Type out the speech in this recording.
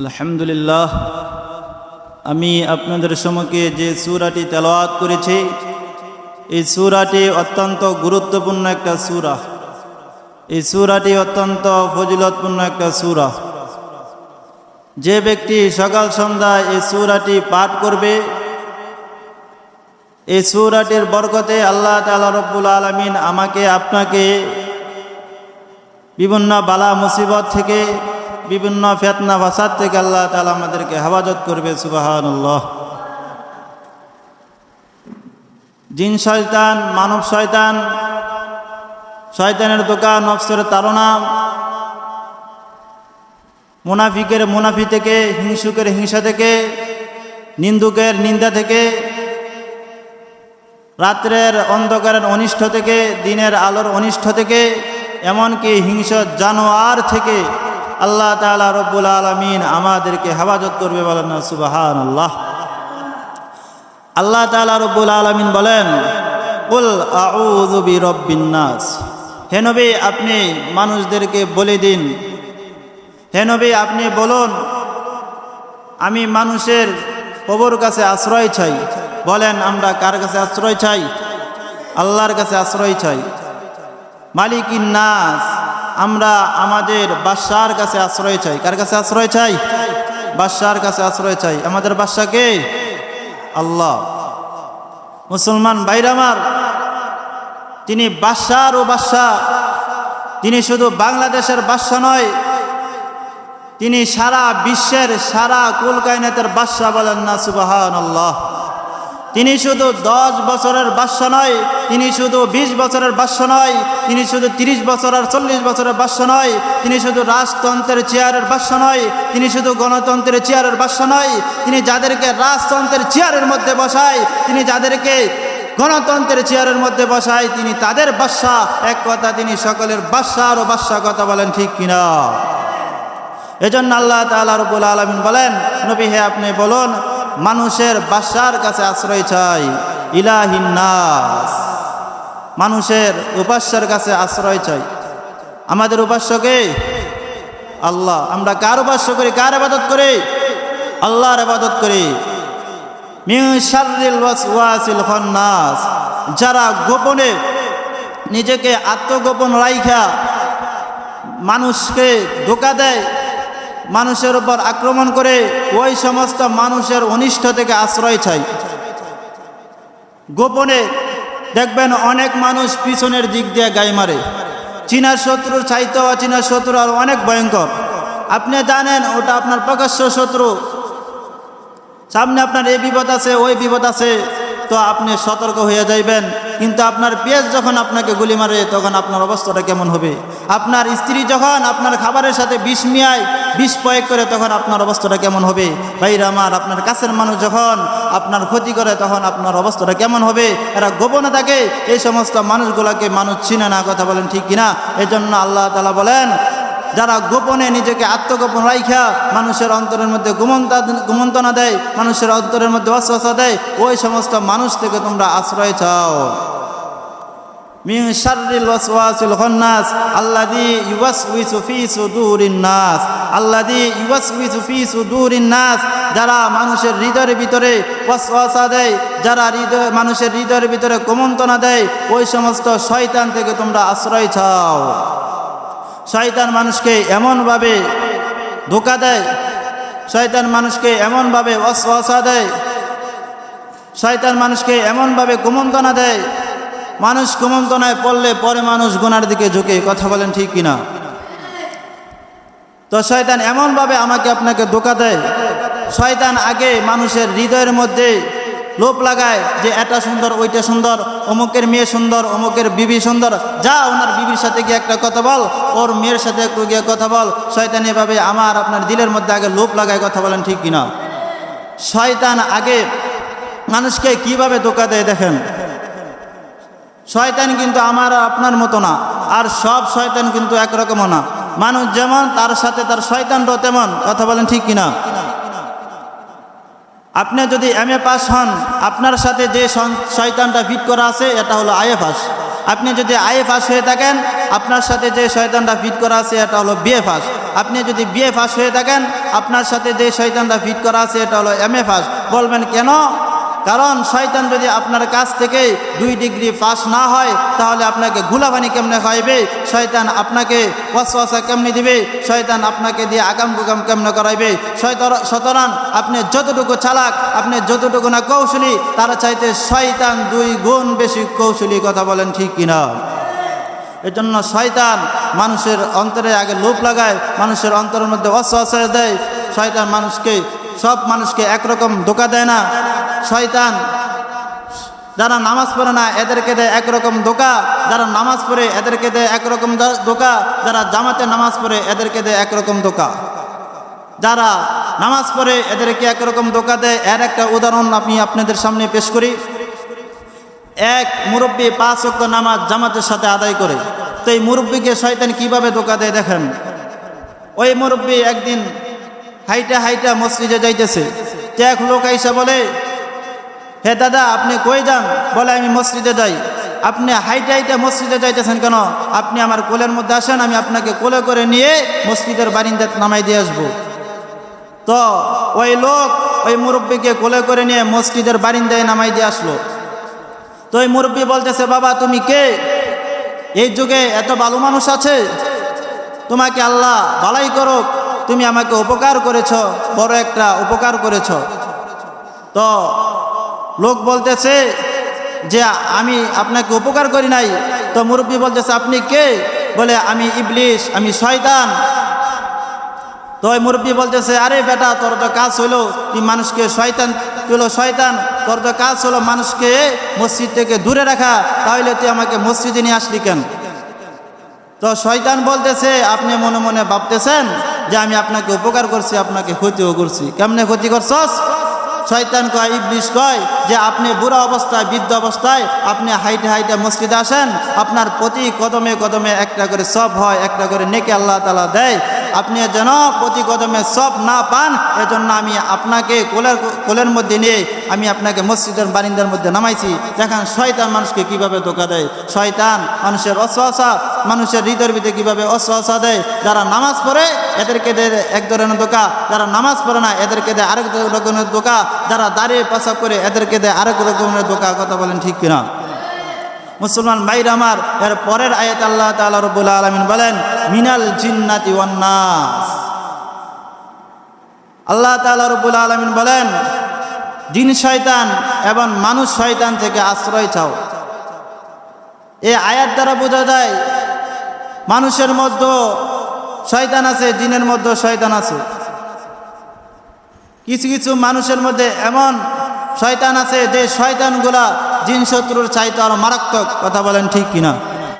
আলহামদুলিল্লাহ, আমি আপনাদের সম্মুখে যে সুরাটি তেলাওয়াত করেছি, এই সুরাটি অত্যন্ত গুরুত্বপূর্ণ একটা সুরা। এই সুরাটি অত্যন্ত ফজিলতপূর্ণ একটা সুরা। যে ব্যক্তি সকাল সন্ধ্যায় এই সুরাটি পাঠ করবে, এই সুরাটির বরকতে আল্লাহ তালা রব্বুল আলমিন আমাকে, আপনাকে বিভিন্ন বালা মুসিবত থেকে বিভিন্ন ফেতনা, ফাসাদ থেকে আল্লাহ তালা আমাদেরকে হেফাজত করবে, সুবাহানুল্লাহ। জিন শয়তান, মানব শয়তান, শয়তানের দোকান, নফসের তারণা মুনাফিকের মুনাফি থেকে, হিংসুকের হিংসা থেকে, নিন্দুকের নিন্দা থেকে, রাত্রের অন্ধকারের অনিষ্ঠ থেকে, দিনের আলোর অনিষ্ঠ থেকে, এমনকি হিংস জানোয়ার থেকে আল্লাহ তালা রব্বুল আলমিন আমাদেরকে হেফাজত করবে বলেন না সুবাহান আল্লাহ আল্লাহ তালা রব্বুল আলমিন বলেন উল আউজুবি রব্বিন্নাস হে নবী, আপনি মানুষদেরকে বলে দিন। হে নবী, আপনি বলুন, আমি মানুষের কবর কাছে আশ্রয় চাই। বলেন, আমরা কার কাছে আশ্রয় চাই? আল্লাহর কাছে আশ্রয় চাই। মালিকিন নাস। আমরা আমাদের বাদশার কাছে আশ্রয় চাই। কার কাছে আশ্রয় চাই? বাদশার কাছে আশ্রয় চাই। আমাদের বাদশাকে আল্লাহ। মুসলমান বাইরামার তিনি বাদশার ও বাদশাহ তিনি শুধু বাংলাদেশের বাদশা নয়, তিনি সারা বিশ্বের সারা কুলকায়নাতের বাদশাহ বলেন না সুবাহান আল্লাহ তিনি শুধু দশ বছরের বাদশা নয়, তিনি শুধু বিশ বছরের বাদশা নয়, তিনি শুধু তিরিশ বছর আর চল্লিশ বছরের বাদশা নয়, তিনি শুধু রাজতন্ত্রের চেয়ারের বাদশা নয়, তিনি শুধু গণতন্ত্রের চেয়ারের বাদশা নয়, তিনি যাদেরকে রাজতন্ত্রের চেয়ারের মধ্যে বসায়, তিনি যাদেরকে গণতন্ত্রের চেয়ারের মধ্যে বসায়, তিনি তাদের বাদশা। এক কথা তিনি সকলের বাদশা আরও বাদশা কথা বলেন ঠিক কিনা? এজন্য আল্লাহ তালা রবুল আলমিন বলেন, নবী হে আপনি বলুন মানুষের বাসার কাছে আশ্রয় চাই। ইলাহিনাস মানুষের উপাস্যের কাছে আশ্রয় চাই। আমাদের উপাস্যকে আল্লাহ। আমরা কার উপাস্য করি? কার আবাদত করি? আল্লাহর আবাদত করি। খন্নাস। যারা গোপনে নিজেকে আত্মগোপন রাইখা মানুষকে ধোকা দেয় মানুষের উপর আক্রমণ করে ওই সমস্ত মানুষের অনিষ্ট থেকে আশ্রয় চাই গোপনে দেখবেন অনেক মানুষ পিছনের দিক দিয়ে গায়ে মারে। চীনার শত্রুর চাইতে অচীনার শত্রু আর অনেক ভয়ঙ্কর। আপনি জানেন, ওটা আপনার প্রকাশ্য শত্রু। সামনে আপনার এই বিপদ আছে, ওই বিপদ আছে, তো আপনি সতর্ক হয়ে যাইবেন। কিন্তু আপনার পেঁয়াজ যখন আপনাকে গুলি মারে, তখন আপনার অবস্থাটা কেমন হবে? আপনার স্ত্রী যখন আপনার খাবারের সাথে বিষ মিয়ায় বিষ প্রয়োগ করে তখন আপনার অবস্থাটা কেমন হবে? ভাইরা আমার, আপনার কাছের মানুষ যখন আপনার ক্ষতি করে তখন আপনার অবস্থাটা কেমন হবে? এরা গোপনে থাকে। এই সমস্ত মানুষগুলোকে মানুষ চিনে না, কথা বলেন ঠিক কিনা? এই জন্য আল্লাহ তালা বলেন, যারা গোপনে নিজেকে আত্মগোপন রাইখা, মানুষের অন্তরের মধ্যে গুমন্তা গুমন্তনা দেয়, মানুষের অন্তরের মধ্যে অশ্বাসা দেয়, ওই সমস্ত মানুষ থেকে তোমরা আশ্রয় চাও। মিন শাররিল ওয়াসওয়াসিল খান্নাস আল্লাযী ইউওয়াসউইসু ফি সুদুরিন নাস। আল্লাযী ইউওয়াসউইসু ফি সুদুরিন নাস। যারা মানুষের হৃদয়ের ভিতরে ওয়াসওয়াসা দেয়, যারা হৃদয়, মানুষের হৃদয়ের ভিতরে কুমন্তনা দেয়, ওই সমস্ত শয়তান থেকে তোমরা আশ্রয় চাও। শয়তান মানুষকে এমনভাবে ধোকা দেয়, শয়তান মানুষকে এমনভাবে অসা দেয়, শয়তান মানুষকে এমনভাবে কুমন্তনা দেয় মানুষ কুমন্তনায় পড়লে পরে মানুষ গুনার দিকে ঝুঁকে, কথা বলেন ঠিক কিনা? তো শয়তান এমনভাবে আমাকে আপনাকে ধোকা দেয়। শয়তান আগে মানুষের হৃদয়ের মধ্যে লোপ লাগায় যে এটা সুন্দর, ওইটা সুন্দর, অমুকের মেয়ে সুন্দর, অমুকের বিবি সুন্দর। যা ওনার বিবির সাথে গিয়ে একটা কথা বল, ওর মেয়ের সাথে একটু গিয়ে কথা বল। শয়তান এভাবে আমার, আপনার দিলের মধ্যে আগে লোপ লাগায়, কথা বলেন ঠিক কিনা? শয়তান আগে মানুষকে কীভাবে ধোকা দেয় দেখেন? শয়তান কিন্তু আমার আপনার মতো না, আর সব শয়তান কিন্তু একরকমও না। মানুষ যেমন তার সাথে তার শয়তানটাও তেমন, কথা বলেন ঠিক কিনা? আপনি যদি এম এ পাস হন, আপনার সাথে যে শয়তানটা ফিট করা আছে, এটা হলো আইএ পাস। আপনি যদি আইএ পাস হয়ে থাকেন, আপনার সাথে যে শয়তানটা ফিট করা আছে, এটা হলো বিএ পাস। আপনি যদি বিএ পাস হয়ে থাকেন, আপনার সাথে যে শয়তানটা ফিট করা আছে, এটা হলো এম এ পাস। বলবেন কেন? কারণ শয়তান যদি আপনার কাছ থেকে দুই ডিগ্রি পাস না হয়, তাহলে আপনাকে গুলাবানি কেমনে খাইবে? শয়তান আপনাকে ওয়াসওয়াসা কেমনে দিবে? শয়তান আপনাকে দিয়ে আগাম গুগাম কেমনে করাইবে? সুতরাং আপনি যতটুকু চালাক, আপনি যতটুকু না কৌশলী, তারা চাইতে শয়তান দুই গুণ বেশি কৌশলী কথা বলেন ঠিক কিনা? এজন্য শয়তান মানুষের অন্তরে আগে লোভ লাগায়, মানুষের অন্তরের মধ্যে অসহসা দেয়। শয়তান মানুষকে সব মানুষকে একরকম ধোকা দেয় না। শয়তান, যারা নামাজ পড়ে না, এদেরকে দেয় একরকম ধোকা। যারা নামাজ পড়ে, এদেরকে দেয় একরকম ধোকা। যারা জামাতে নামাজ পড়ে, এদেরকে দেয় একরকম ধোকা। যারা নামাজ পড়ে, এদেরকে একরকম ধোকা দেয়। এর একটা উদাহরণ আমি আপনাদের সামনে পেশ করি। এক মুরব্বী পাঁচ অক্ট নামাজ জামাতের সাথে আদায় করে। তো এই মুরব্বীকে শয়তান কীভাবে ধোকা দেয় দেখেন? ওই মুরব্বী একদিন হাইটা হাইটা মসজিদে যাইতেছে। এক লোক আইসা বলে, হে দাদা, আপনি কই যান? বলে, আমি মসজিদে যাই। আপনি হাইটা হাইটা মসজিদে যাইতেছেন কেন? আপনি আমার কোলের মধ্যে আসেন, আমি আপনাকে কোলে করে নিয়ে মসজিদের বারিন্দা নামাই দিয়ে আসব। তো ওই লোক ওই মুরব্বীকে কোলে করে নিয়ে মসজিদের বারিন্দায় নামাই দিয়ে আসলো। তো ওই মুরব্বী বলতেছে, বাবা, তুমি কে? এই যুগে এত ভালো মানুষ আছে। তোমাকে আল্লাহ ভালাই করুক তুমি আমাকে উপকার করেছ, বড় একটা উপকার করেছ। তো লোক বলতেছে যে, আমি আপনাকে উপকার করি নাই। তো মুরব্বী বলতেছে, আপনি কে? বলে, আমি ইবলিশ, আমি শয়তান। তো ওই মুরব্বী বলতেছে, আরে বেটা, তোর তো কাজ হলো, তুই মানুষকে শয়তান, তুই শয়তান, তোর তো কাজ হলো মানুষকে মসজিদ থেকে দূরে রাখা, তাহলে তুই আমাকে মসজিদে নিয়ে আসলি কেন? তো শয়তান বলতেছে, আপনি মনে মনে ভাবতেছেন যে আমি আপনাকে উপকার করছি, আপনাকে ক্ষতিও করছি। কেমনে ক্ষতি করছস? শয়তান কয় ইবলিশ কয় যে আপনি বুড়া অবস্থায়, বৃদ্ধ অবস্থায় আপনি হাইটে হাইটে মসজিদে আসেন, আপনার প্রতি কদমে কদমে একটা করে সব হয়, একটা করে নেকে আল্লাহ তালা দেয়। আপনি যেন প্রতি কদমে সব না পান, এজন্য আমি আপনাকে কোলের কোলের মধ্যে নিয়ে আমি আপনাকে মসজিদের বারিন্দার মধ্যে নামাইছি। দেখেন শয়তান মানুষকে কীভাবে ধোকা দেয়। শয়তান মানুষের অসহসা, মানুষের হৃদয়ের ভিতরে কীভাবে অসহসা দেয়। যারা নামাজ পড়ে, এদেরকে দেয় এক ধরনের ধোকা। যারা নামাজ পড়ে না, এদেরকে দেয় আরেক রকমের ধোকা। যারা দাঁড়িয়ে পেশাব করে, এদেরকে দেয় আরেক রকমের ধোকা। কথা বলেন ঠিক কিনা? মুসলমান ভাইর আমার, এর পরের আয়াত আল্লাহ তাআলা রব্বুল আলামিন বলেন, মিনাল জিন্নাতি ওয়ান নাস। আল্লাহ তাআলা রব্বুল আলামিন বলেন, জিন শয়তান এবং মানুষ শয়তান থেকে আশ্রয় চাও। এই আয়াত দ্বারা বোঝা যায়, মানুষের মধ্যে শয়তান আছে, জিনের মধ্যে শয়তান আছে। কিছু কিছু মানুষের মধ্যে এমন শয়তান আছে যে শয়তানগুলা জিন শত্রুর চাইতে আরও মারাত্মক কথা বলেন ঠিক কিনা?